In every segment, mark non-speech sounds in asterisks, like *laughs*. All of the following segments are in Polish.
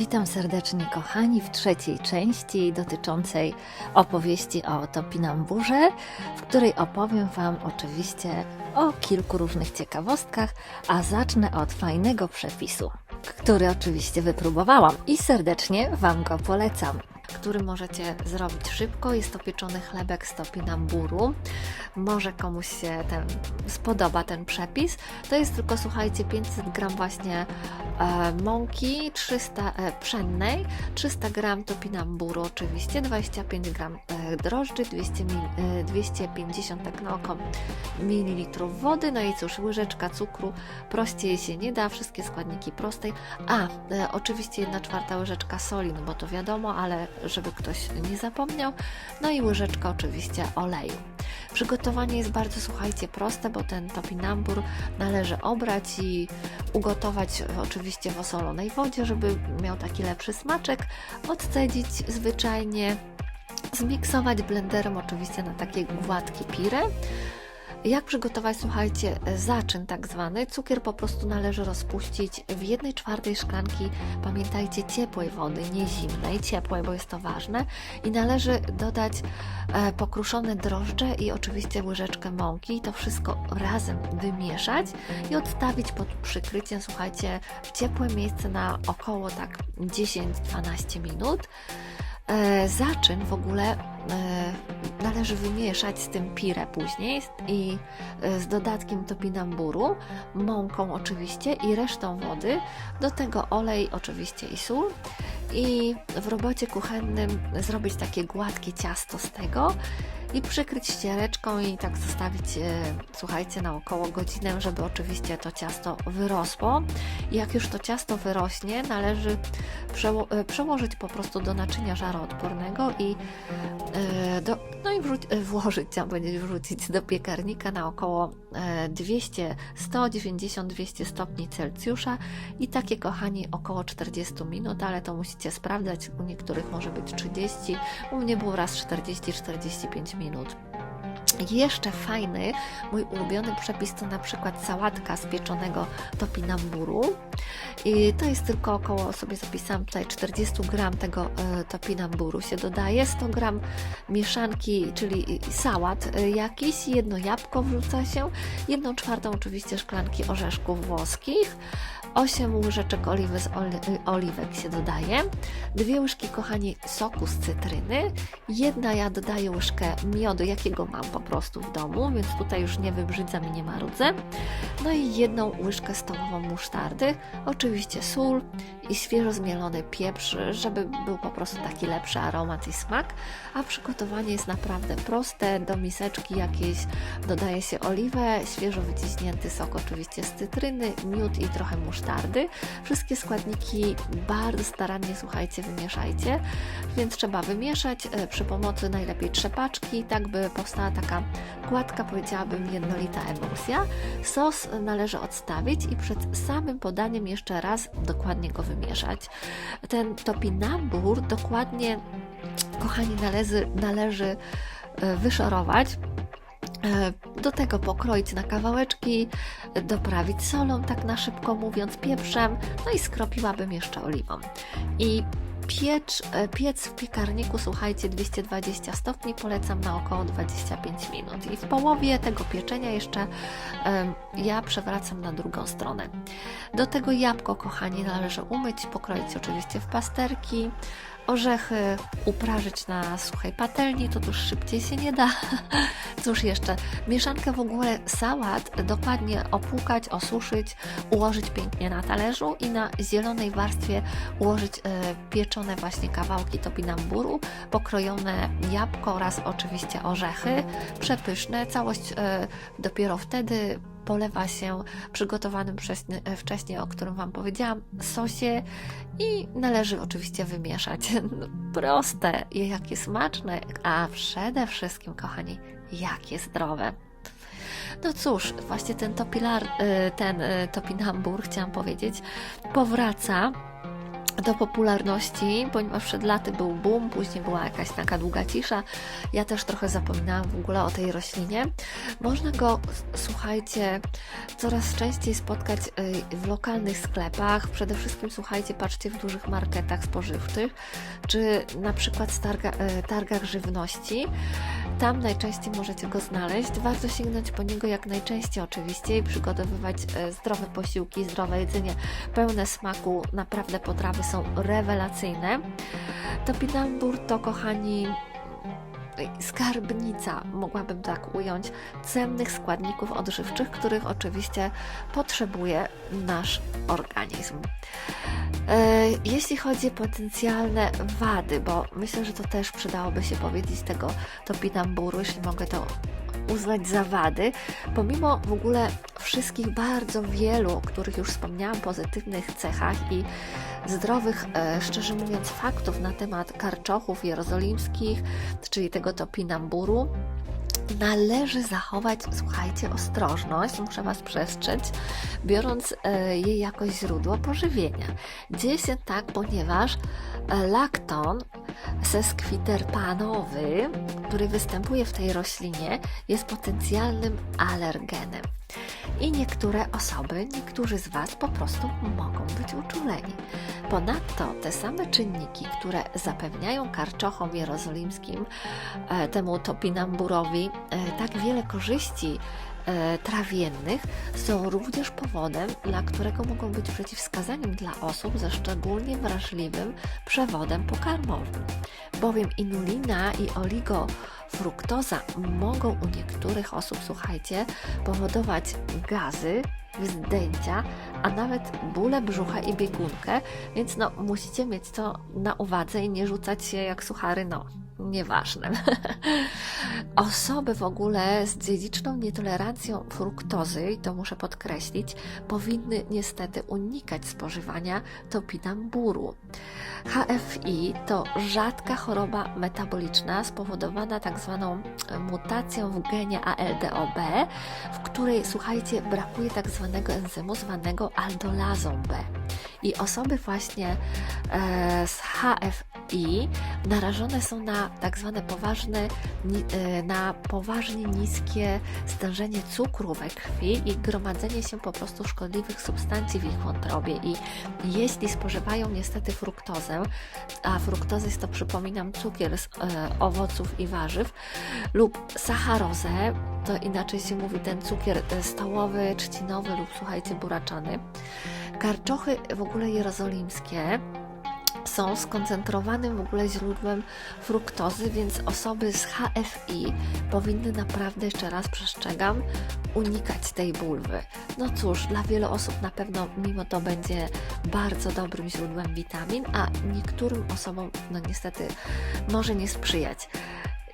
Witam serdecznie, kochani, w trzeciej części dotyczącej opowieści o topinamburze, w której opowiem Wam oczywiście o kilku różnych ciekawostkach, a zacznę od fajnego przepisu, który oczywiście wypróbowałam i serdecznie Wam go polecam. Który możecie zrobić szybko. Jest to pieczony chlebek z topinamburu. Może komuś się ten spodoba ten przepis. To jest tylko, słuchajcie, 500 gram właśnie e, mąki 300 e, pszennej, 300 gram topinamburu oczywiście, 25 gram e, drożdży, 200 mil, e, 250 tak na oko mililitrów wody, no i cóż, łyżeczka cukru, prościej się nie da, wszystkie składniki prostej. A, e, oczywiście 1 czwarta łyżeczka soli, no bo to wiadomo, ale żeby ktoś nie zapomniał, no i łyżeczka oczywiście oleju. Przygotowanie jest bardzo, słuchajcie, proste, bo ten topinambur należy obrać i ugotować oczywiście w osolonej wodzie, żeby miał taki lepszy smaczek, odcedzić zwyczajnie, zmiksować blenderem oczywiście na takie gładkie pire. Jak przygotować, słuchajcie, zaczyn tak zwany? Cukier po prostu należy rozpuścić w 1 czwartej szklanki, pamiętajcie, ciepłej wody, nie zimnej, ciepłej, bo jest to ważne. I należy dodać e, pokruszone drożdże i oczywiście łyżeczkę mąki. To wszystko razem wymieszać i odstawić pod przykryciem, słuchajcie, w ciepłe miejsce na około tak 10-12 minut. E, zaczyn w ogóle e, należy wymieszać z tym pire później i e, z dodatkiem topinamburu, mąką oczywiście i resztą wody, do tego olej oczywiście i sól i w robocie kuchennym zrobić takie gładkie ciasto z tego i przykryć ściereczką i tak zostawić, e, słuchajcie, na około godzinę, żeby oczywiście to ciasto wyrosło. I jak już to ciasto wyrośnie, należy przeło e, przełożyć po prostu do naczynia żaroodpornego i e, do, no i włożyć, chciałam powiedzieć, wrzucić do piekarnika na około e, 200, 190-200 stopni Celsjusza i takie, kochani, około 40 minut, ale to musicie sprawdzać, u niektórych może być 30, u mnie było raz 40-45 minut. Jeszcze fajny, mój ulubiony przepis to na przykład sałatka z pieczonego topinamburu. I to jest tylko około, sobie zapisałam tutaj 40 gram tego e, topinamburu się dodaje, 100 gram mieszanki, czyli sałat e, jakiś, jedno jabłko wrzuca się, jedną czwartą oczywiście szklanki orzeszków włoskich, 8 łyżeczek oliwy z oli- oliwek się dodaje, dwie łyżki, kochani, soku z cytryny, jedna ja dodaję łyżkę miodu, jakiego mam po prostu w domu, więc tutaj już nie wybrzydzam i nie marudzę. No i jedną łyżkę stołową musztardy, oczywiście sól i świeżo zmielony pieprz, żeby był po prostu taki lepszy aromat i smak. A przygotowanie jest naprawdę proste. Do miseczki jakiejś dodaje się oliwę, świeżo wyciśnięty sok oczywiście z cytryny, miód i trochę musztardy. Wszystkie składniki bardzo starannie, słuchajcie, wymieszajcie, więc trzeba wymieszać e, przy pomocy najlepiej trzepaczki, tak by powstała taka gładka, powiedziałabym, jednolita emulsja. Sos należy odstawić i przed samym podaniem jeszcze raz dokładnie go wymieszać. Ten topinambur dokładnie, kochani, należy, należy wyszorować. E, Do tego pokroić na kawałeczki, doprawić solą, tak na szybko mówiąc, pieprzem, no i skropiłabym jeszcze oliwą. I piecz, e, piec w piekarniku, słuchajcie, 220 stopni, polecam na około 25 minut. I w połowie tego pieczenia jeszcze ja przewracam na drugą stronę. Do tego jabłko, kochani, należy umyć, pokroić oczywiście w pasterki, orzechy uprażyć na suchej patelni, to już szybciej się nie da. *laughs* Cóż jeszcze, mieszankę w ogóle sałat dokładnie opłukać, osuszyć, ułożyć pięknie na talerzu i na zielonej warstwie ułożyć e, pieczone właśnie kawałki topinamburu, pokrojone jabłko oraz oczywiście orzechy, przepyszne. Całość e, dopiero wtedy polewa się przygotowanym wcześniej, wcześniej, o którym Wam powiedziałam, sosie i należy oczywiście wymieszać. *laughs* No, proste jakie smaczne, a przede wszystkim, kochani, jakie zdrowe. No cóż, właśnie ten topilar, y, ten y, topinambur, chciałam powiedzieć, powraca do popularności, ponieważ przed laty był boom, później była jakaś taka długa cisza. Ja też trochę zapominałam w ogóle o tej roślinie. Można go, słuchajcie, coraz częściej spotkać y, w lokalnych sklepach. Przede wszystkim, słuchajcie, patrzcie w dużych marketach spożywczych, czy na przykład starga, y, targach żywności. Tam najczęściej możecie go znaleźć. Warto sięgnąć po niego jak najczęściej oczywiście i przygotowywać e, zdrowe posiłki, zdrowe jedzenie, pełne smaku. Naprawdę potrawy są rewelacyjne. Topinambur to, kochani, skarbnica, mogłabym tak ująć, cennych składników odżywczych, których oczywiście potrzebuje nasz organizm. E, Jeśli chodzi o potencjalne wady, bo myślę, że to też przydałoby się powiedzieć tego topinamburu, jeśli mogę to uznać za wady, pomimo w ogóle wszystkich bardzo wielu, o których już wspomniałam, pozytywnych cechach i zdrowych, e, szczerze mówiąc, faktów na temat karczochów jerozolimskich, czyli tego topinamburu, należy zachować, słuchajcie, ostrożność, muszę Was przestrzec, biorąc e, je jako źródło pożywienia. Dzieje się tak, ponieważ e, lakton seskwiterpanowy, który występuje w tej roślinie, jest potencjalnym alergenem. I niektóre osoby, niektórzy z Was po prostu mogą być uczuleni. Ponadto te same czynniki, które zapewniają karczochom jerozolimskim, e, temu topinamburowi, e, tak wiele korzyści trawiennych, są również powodem, dla którego mogą być przeciwwskazaniem dla osób ze szczególnie wrażliwym przewodem pokarmowym. Bowiem inulina i oligofruktoza mogą u niektórych osób, słuchajcie, powodować gazy, wzdęcia, a nawet bóle brzucha i biegunkę, więc no musicie mieć to na uwadze i nie rzucać się jak suchary, no nieważne. *laughs* Osoby w ogóle z dziedziczną nietolerancją fruktozy, i to muszę podkreślić, powinny niestety unikać spożywania topinamburu. HFI to rzadka choroba metaboliczna spowodowana tak zwaną mutacją w genie ALDOB, w której, słuchajcie, brakuje tak zwanego enzymu zwanego aldolazą B. I osoby właśnie e, z HFI narażone są na tak zwane poważne, e, na poważnie niskie stężenie cukru we krwi i gromadzenie się po prostu szkodliwych substancji w ich wątrobie. I jeśli spożywają niestety fruktozę, a fruktoza jest to, przypominam, cukier z e, owoców i warzyw, lub sacharozę, to inaczej się mówi ten cukier e, stołowy, trzcinowy lub słuchajcie, buraczany. Karczochy w ogóle jerozolimskie są skoncentrowanym w ogóle źródłem fruktozy, więc osoby z HFI powinny naprawdę, jeszcze raz przestrzegam, unikać tej bulwy. No cóż, dla wielu osób na pewno mimo to będzie bardzo dobrym źródłem witamin, a niektórym osobom no niestety może nie sprzyjać.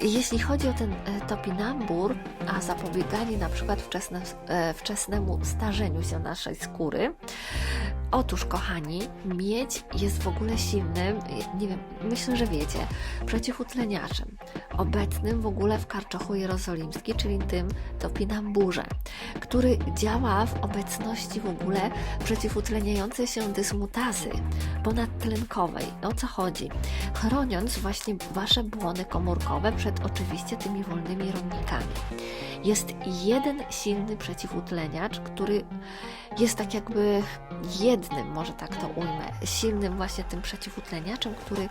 Jeśli chodzi o ten e, topinambur, a zapobieganie na przykład wczesne, e, wczesnemu starzeniu się naszej skóry, Otóż, kochani, miedź jest w ogóle silnym, nie wiem, myślę, że wiecie, przeciwutleniaczem, obecnym w ogóle w karczochu jerozolimskim, czyli tym topinamburze, który działa w obecności w ogóle przeciwutleniającej się dysmutazy ponadtlenkowej. O co chodzi? Chroniąc właśnie wasze błony komórkowe przed oczywiście tymi wolnymi rodnikami. Jest jeden silny przeciwutleniacz, który jest tak jakby jednym, może tak to ujmę, silnym właśnie tym przeciwutleniaczem, który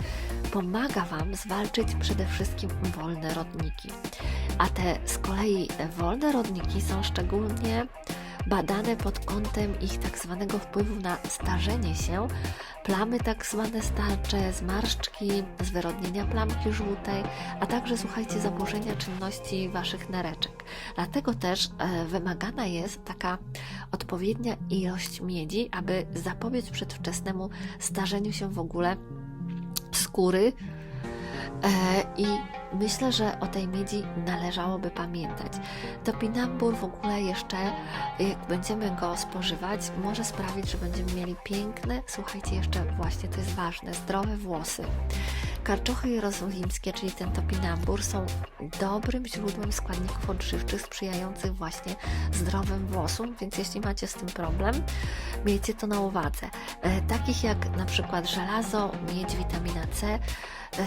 pomaga Wam zwalczyć przede wszystkim wolne rodniki. A te z kolei wolne rodniki są szczególnie badane pod kątem ich tak zwanego wpływu na starzenie się, plamy tak zwane starcze, zmarszczki, zwyrodnienia plamki żółtej, a także słuchajcie zaburzenia czynności Waszych nereczek. Dlatego też e, wymagana jest taka odpowiednia ilość miedzi, aby zapobiec przedwczesnemu starzeniu się w ogóle skóry. E, I myślę, że o tej miedzi należałoby pamiętać. Topinambur w ogóle jeszcze, jak będziemy go spożywać, może sprawić, że będziemy mieli piękne, słuchajcie, jeszcze właśnie to jest ważne, zdrowe włosy. Karczochy jerozolimskie, czyli ten topinambur, są dobrym źródłem składników odżywczych sprzyjających właśnie zdrowym włosom, więc jeśli macie z tym problem, miejcie to na uwadze. E, takich jak na przykład żelazo, miedź, witamina C,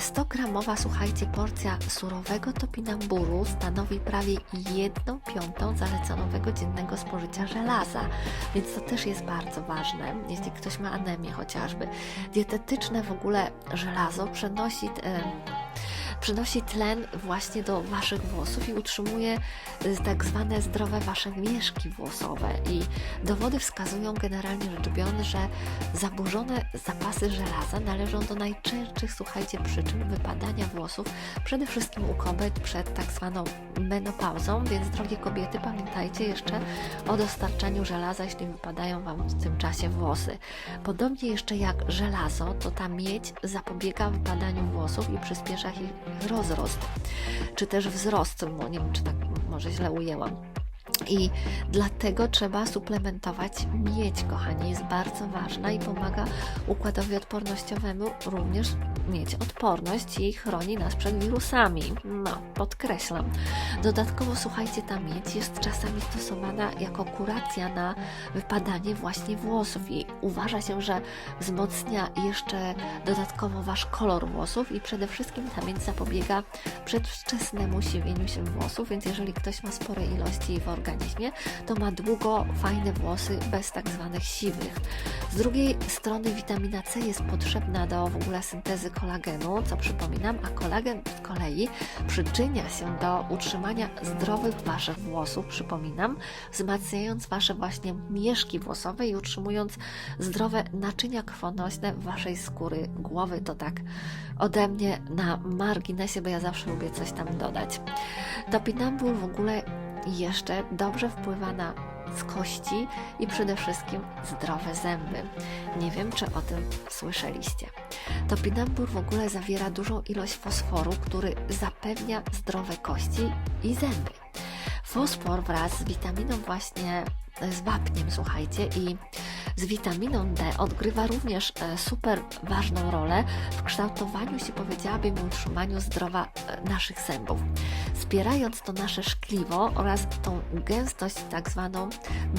100 gramowa, słuchajcie, porcja surowego topinamburu stanowi prawie 1 piątą zalecanowego dziennego spożycia żelaza, więc to też jest bardzo ważne, jeśli ktoś ma anemię chociażby. Dietetyczne w ogóle żelazo przenosi... E, przynosi tlen właśnie do Waszych włosów i utrzymuje y, tak zwane zdrowe Wasze mieszki włosowe. I dowody wskazują generalnie rzecz biorąc, że zaburzone zapasy żelaza należą do najczęstszych, słuchajcie, przyczyn wypadania włosów, przede wszystkim u kobiet przed tak zwaną menopauzą, więc drogie kobiety, pamiętajcie jeszcze o dostarczaniu żelaza, jeśli wypadają Wam w tym czasie włosy. Podobnie jeszcze jak żelazo, to ta miedź zapobiega wypadaniu włosów i przyspiesza ich rozrost, czy też wzrost, bo nie wiem, czy tak może źle ujęłam. I dlatego trzeba suplementować miedź, kochani, jest bardzo ważna i pomaga układowi odpornościowemu również mieć odporność i chroni nas przed wirusami. No, podkreślam. Dodatkowo, słuchajcie, ta miedź jest czasami stosowana jako kuracja na wypadanie właśnie włosów i uważa się, że wzmocnia jeszcze dodatkowo wasz kolor włosów i przede wszystkim ta miedź zapobiega przedwczesnemu siwieniu się włosów, więc jeżeli ktoś ma spore ilości w organizmie, to ma długo fajne włosy bez tak zwanych siwych. Z drugiej strony witamina C jest potrzebna do w ogóle syntezy kolagenu, co przypominam, a kolagen z kolei przyczynia się do utrzymania zdrowych Waszych włosów, przypominam, wzmacniając Wasze właśnie mieszki włosowe i utrzymując zdrowe naczynia krwonośne Waszej skóry głowy. To tak ode mnie na marginesie, bo ja zawsze lubię coś tam dodać. Topinambur w ogóle jeszcze dobrze wpływa na kości i przede wszystkim zdrowe zęby. Nie wiem, czy o tym słyszeliście. Topinambur w ogóle zawiera dużą ilość fosforu, który zapewnia zdrowe kości i zęby. Fosfor wraz z witaminą właśnie z wapniem, słuchajcie, i z witaminą D odgrywa również e, super ważną rolę w kształtowaniu się, powiedziałabym, i utrzymaniu zdrowa e, naszych zębów, wspierając to nasze szkliwo oraz tą gęstość tak zwaną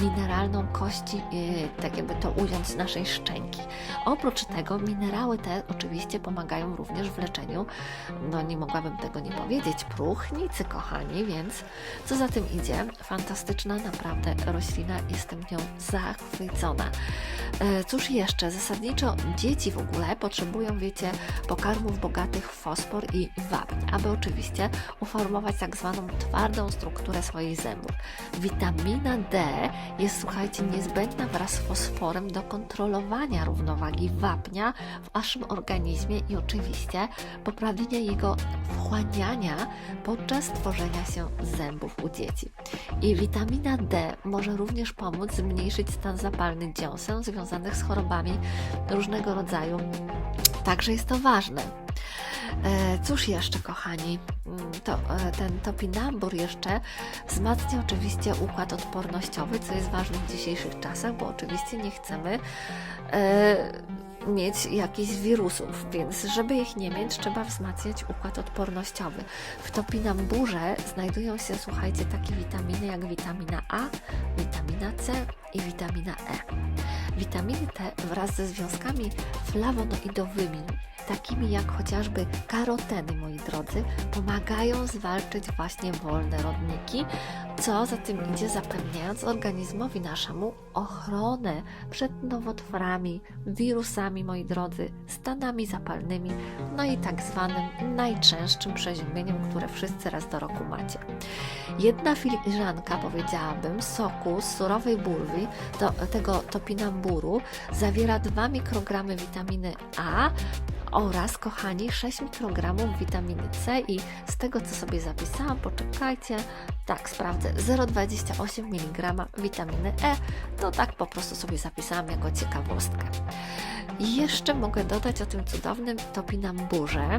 mineralną kości, e, tak jakby to ująć, naszej szczęki. Oprócz tego minerały te oczywiście pomagają również w leczeniu, no nie mogłabym tego nie powiedzieć, próchnicy, kochani, więc co za tym idzie, fantastyczna naprawdę roślina, jestem nią zachwycona. E, cóż jeszcze? Zasadniczo dzieci w ogóle potrzebują, wiecie, pokarmów bogatych w fosfor i wapń, aby oczywiście uformować tak zwaną twardą strukturę swoich zębów. Witamina D jest, słuchajcie, niezbędna wraz z fosforem do kontrolowania równowagi wapnia w waszym organizmie i oczywiście poprawienia jego wchłaniania podczas tworzenia się zębów u dzieci. I witamina D może również pomóc zmniejszyć stan zapalny dziąseł związanych z chorobami różnego rodzaju. Także jest to ważne. E, cóż jeszcze, kochani, mm, to, e, ten topinambur jeszcze wzmacnia oczywiście układ odpornościowy, co jest ważne w dzisiejszych czasach, bo oczywiście nie chcemy e, mieć jakichś wirusów, więc żeby ich nie mieć, trzeba wzmacniać układ odpornościowy. W topinamburze znajdują się, słuchajcie, takie witaminy jak witamina A, witamina C i witamina E. Witaminy te wraz ze związkami flawonoidowymi takimi jak chociażby karoteny, moi drodzy, pomagają zwalczyć właśnie wolne rodniki, co za tym idzie zapewniając organizmowi naszemu ochronę przed nowotworami, wirusami, moi drodzy, stanami zapalnymi, no i tak zwanym najczęstszym przeziębieniem, które wszyscy raz do roku macie. Jedna filiżanka, powiedziałabym, soku z surowej bulwy, do, tego topinamburu, zawiera 2 mikrogramy witaminy A, oraz, kochani, 6 mikrogramów witaminy C i z tego, co sobie zapisałam, poczekajcie, tak, sprawdzę, 0,28 mg witaminy E, to tak po prostu sobie zapisałam jako ciekawostkę. I jeszcze mogę dodać o tym cudownym topinamburze,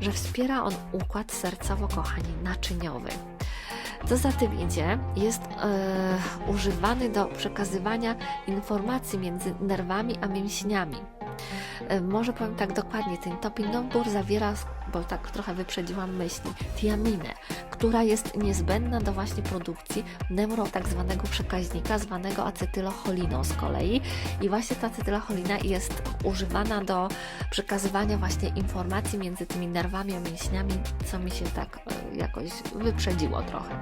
że wspiera on układ sercowo-kochani naczyniowy. Co za tym idzie, jest e, używany do przekazywania informacji między nerwami a mięśniami. E, Może powiem tak dokładnie, ten topinambur zawiera, bo tak trochę wyprzedziłam myśli, tiaminę, która jest niezbędna do właśnie produkcji neuro tak zwanego przekaźnika, zwanego acetylcholiną z kolei. I właśnie ta acetylcholina jest używana do przekazywania właśnie informacji między tymi nerwami a mięśniami, co mi się tak e, jakoś wyprzedziło trochę.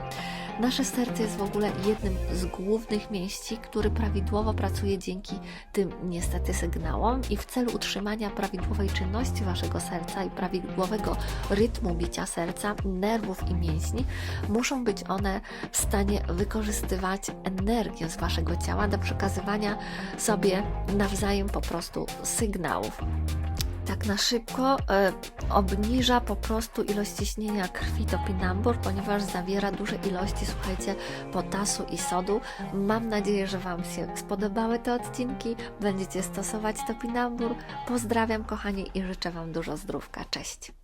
Nasze serce jest w ogóle jednym z głównych mięśni, który prawidłowo pracuje dzięki tym niestety sygnałom i w celu utrzymania prawidłowej czynności Waszego serca i prawidłowego rytmu bicia serca, nerwów i mięśni, muszą być one w stanie wykorzystywać energię z Waszego ciała do przekazywania sobie nawzajem po prostu sygnałów tak na szybko e, obniża po prostu ilość ciśnienia krwi topinambur, ponieważ zawiera duże ilości, słuchajcie, potasu i sodu. Mam nadzieję, że Wam się spodobały te odcinki, będziecie stosować topinambur. Pozdrawiam kochani i życzę Wam dużo zdrówka. Cześć!